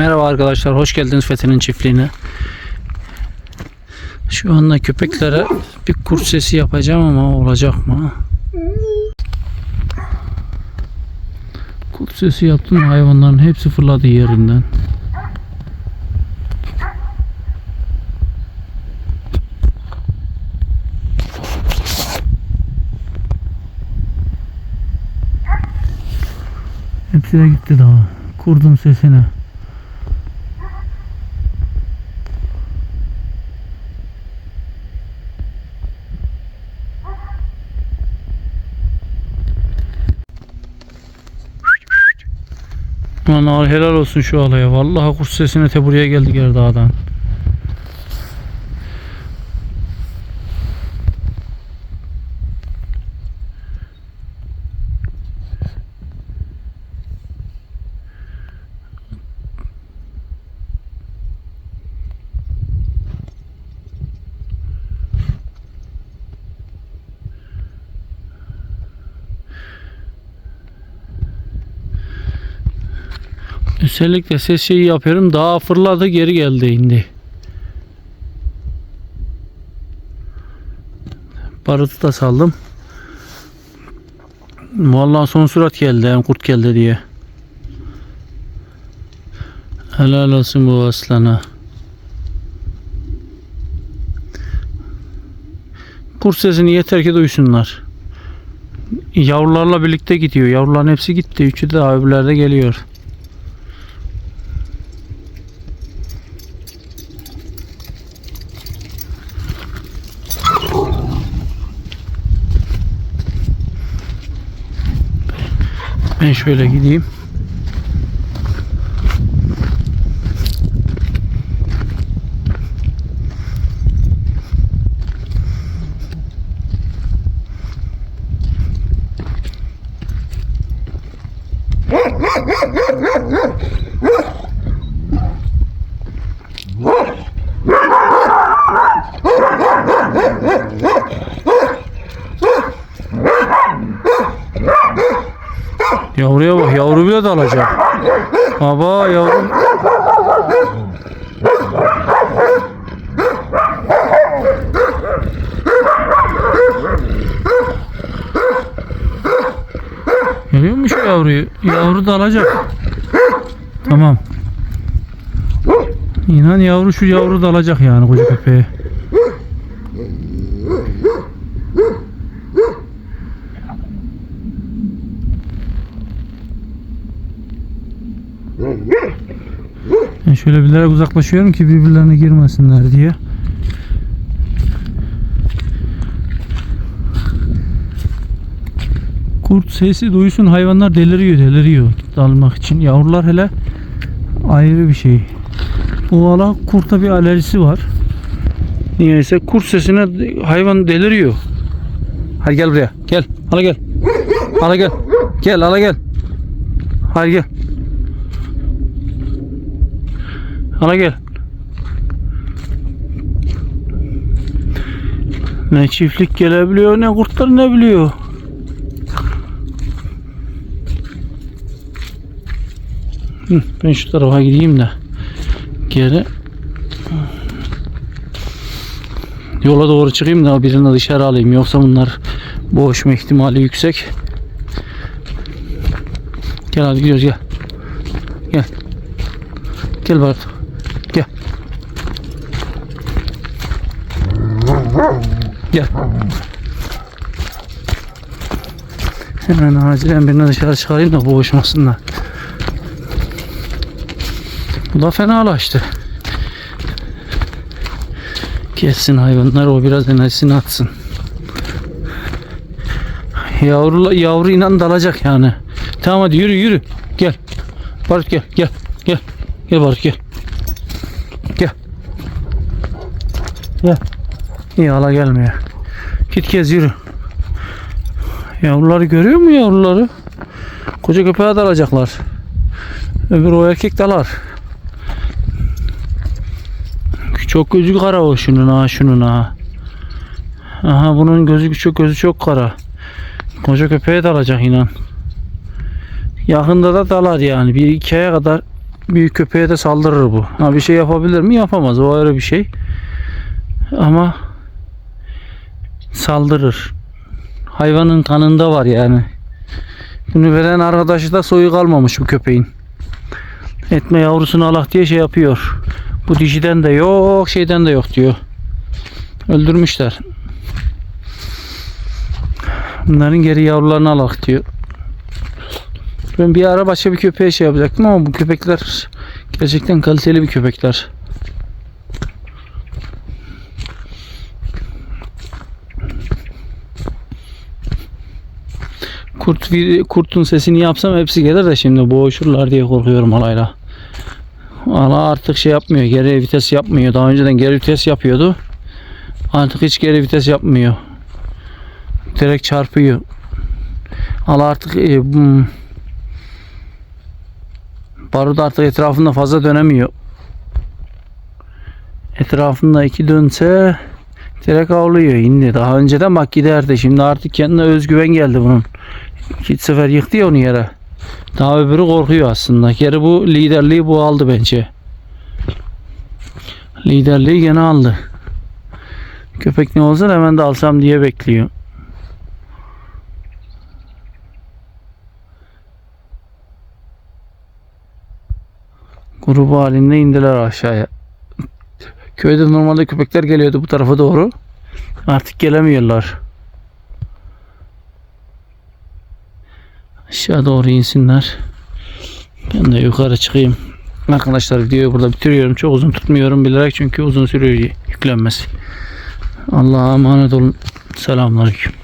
Merhaba arkadaşlar, hoş geldiniz Fethi'nin çiftliğine. Şu anda köpeklere bir kurt sesi yapacağım ama olacak mı? Kurt sesi yaptım hayvanların hepsi fırladı yerinden. Hepsi de gitti daha. Kurdun sesine. Aman helal olsun şu alaya. Vallahi kuş sesine te buraya geldik Erdağ'dan. Özellikle ses şeyi yapıyorum. Daha fırladı geri geldi indi. Barıtı da saldım. Vallahi son surat geldi hem kurt geldi diye. Helal olsun bu aslana. Kurt sesini yeter ki duysunlar. Yavrularla birlikte gidiyor. Yavruların hepsi gitti. Üçü de öbürleri de geliyor. Ben şöyle gideyim. Yavruya bak yavru bile dalacak. Baba yavru. Görüyor musun şu yavruyu? Yavru dalacak. Tamam. İnan yavru şu yavru dalacak yani koca köpeğe. Ben şöyle bilerek uzaklaşıyorum ki birbirlerine girmesinler diye. Kurt sesi duysun hayvanlar deliriyor deliriyor dalmak için. Yavrular hele ayrı bir şey. Bu valla kurta bir alerjisi var. Niyeyse kurt sesine hayvan deliriyor. Hadi gel buraya. Gel. Hala gel. Hala gel. Gel hala gel. Hadi gel. Hala gel. Ne çiftlik gelebiliyor ne kurtlar ne biliyor. Ben şu tarafa gideyim de geri yola doğru çıkayım da birini dışarı alayım yoksa bunlar boğuşma ihtimali yüksek. Gel hadi gidiyoruz gel. Gel. Gel Bart. Gel. Gel. Hemen acilen birini dışarı çıkarayım da boğuşmasınlar. Bu da fenalaştı. Gelsin hayvanlar o biraz enerjisini atsın. Yavru, yavru inan dalacak yani. Tamam hadi yürü yürü. Gel. Barut gel gel gel. Gel Barut gel. Gel. Gel. İyi hala gelmiyor. Git gez yürü. Yavruları görüyor mu yavruları? Koca köpeğe dalacaklar. Öbür o erkek dalar. Çok gözü kara o şunun ha şunun ha. Aha bunun gözü çok gözü çok kara. Koca köpeğe dalacak inan. Yakında da dalar yani. Bir iki aya kadar büyük köpeğe de saldırır bu. Ha bir şey yapabilir mi? Yapamaz. O ayrı bir şey. Ama saldırır. Hayvanın kanında var yani. Bunu veren arkadaşı da soyu kalmamış bu köpeğin. Etme yavrusunu Allah diye şey yapıyor. Bu dişiden de yok, şeyden de yok diyor. Öldürmüşler. Bunların geri yavrularını alak diyor. Ben bir ara başka bir köpeğe şey yapacaktım ama bu köpekler gerçekten kaliteli bir köpekler. Kurt kurtun sesini yapsam hepsi gelir de şimdi boğuşurlar diye korkuyorum alayla. Ala artık şey yapmıyor. Geri vites yapmıyor. Daha önceden geri vites yapıyordu. Artık hiç geri vites yapmıyor. Direkt çarpıyor. Ala artık e, hmm, barut artık etrafında fazla dönemiyor. Etrafında iki dönse direkt avlıyor indi. Daha önceden bak giderdi. Şimdi artık kendine özgüven geldi bunun. İki sefer yıktı ya onu yere. Daha öbürü korkuyor aslında. Geri bu liderliği bu aldı bence. Liderliği gene aldı. Köpek ne olsa hemen de alsam diye bekliyor. Grubu halinde indiler aşağıya. Köyde normalde köpekler geliyordu bu tarafa doğru. Artık gelemiyorlar. Aşağı doğru insinler. Ben de yukarı çıkayım. Arkadaşlar videoyu burada bitiriyorum. Çok uzun tutmuyorum bilerek çünkü uzun sürüyor yüklenmesi. Allah'a emanet olun. Selamünaleyküm.